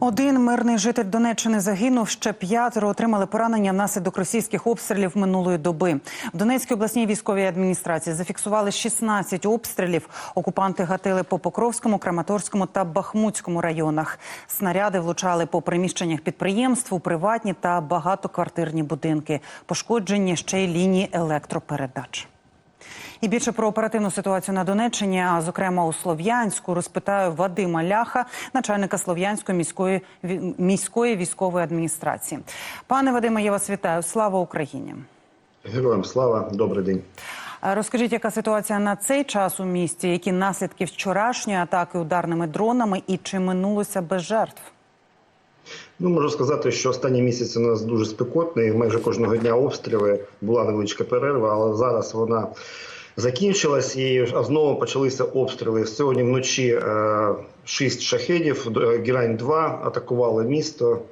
Один мирний житель Донеччини загинув. Ще п'ятеро отримали поранення внаслідок російських обстрілів минулої доби. В Донецькій обласній військовій адміністрації зафіксували 16 обстрілів. Окупанти гатили по Покровському, Краматорському та Бахмутському районах. Снаряди влучали по приміщеннях підприємств, у приватні та багатоквартирні будинки. Пошкоджені ще й лінії електропередач. І більше про оперативну ситуацію на Донеччині, а зокрема у Слов'янську, розпитаю Вадима Ляха, начальника Слов'янської міської міської військової адміністрації. Пане Вадиме, я вас вітаю. Слава Україні! Героям слава, добрий день. Розкажіть, яка ситуація на цей час у місті? Які наслідки вчорашньої атаки ударними дронами і чи минулося без жертв? Ну можу сказати, що останні місяці у нас дуже спекотний. Майже кожного дня обстріли була невеличка перерва, але зараз вона закінчилась і знову почалися обстріли. Сьогодні вночі е, шість шахедів, е, Герань 2 атакували місто.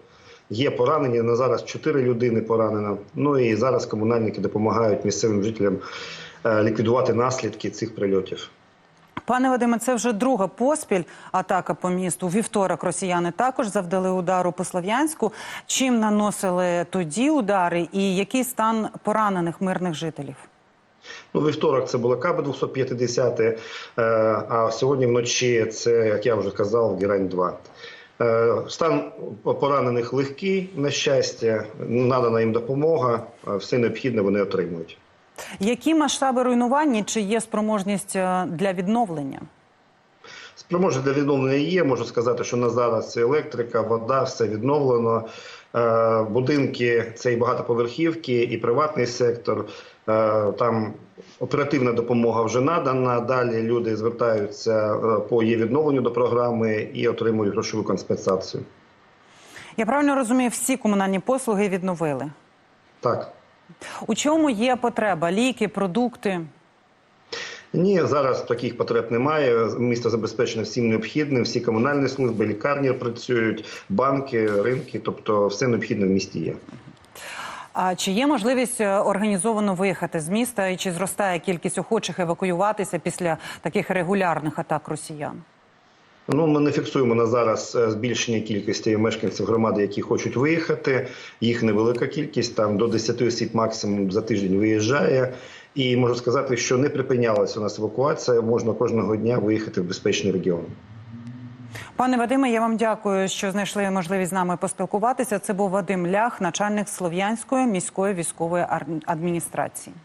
Є поранені. На зараз чотири людини поранено. Ну і зараз комунальники допомагають місцевим жителям е, ліквідувати наслідки цих прильотів. Пане Вадиме, це вже друга поспіль атака по місту. Вівторок росіяни також завдали удару по Слов'янську. Чим наносили тоді удари, і який стан поранених мирних жителів? Ну, вівторок це була КБ 250, е, а сьогодні вночі це, як я вже казав, Герань 2. Е, Стан поранених легкий, на щастя, надана їм допомога, все необхідне вони отримують. Які масштаби руйнування чи є спроможність е, для відновлення? Спроможність для відновлення є. Можу сказати, що на зараз це електрика, вода, все відновлено. Е, Будинки це і багатоповерхівки, і приватний сектор. Е, Там оперативна допомога вже надана. Далі люди звертаються е, по її відновленню до програми і отримують грошову компенсацію. Я правильно розумію, всі комунальні послуги відновили. Так. У чому є потреба? Ліки, продукти? Ні, зараз таких потреб немає. Місто забезпечено всім необхідним. Всі комунальні служби, лікарні працюють, банки, ринки, тобто все необхідне в місті є. А чи є можливість е, організовано виїхати з міста, і чи зростає кількість охочих евакуюватися після таких регулярних атак росіян? Ну, ми не фіксуємо на зараз е, збільшення кількості мешканців громади, які хочуть виїхати. Їх невелика кількість, там до 10 осіб максимум за тиждень виїжджає. І можу сказати, що не припинялася у нас евакуація. Можна кожного дня виїхати в безпечний регіон. Пане Вадиме, я вам дякую, що знайшли можливість з нами поспілкуватися. Це був Вадим Лях, начальник Слов'янської міської військової адміністрації.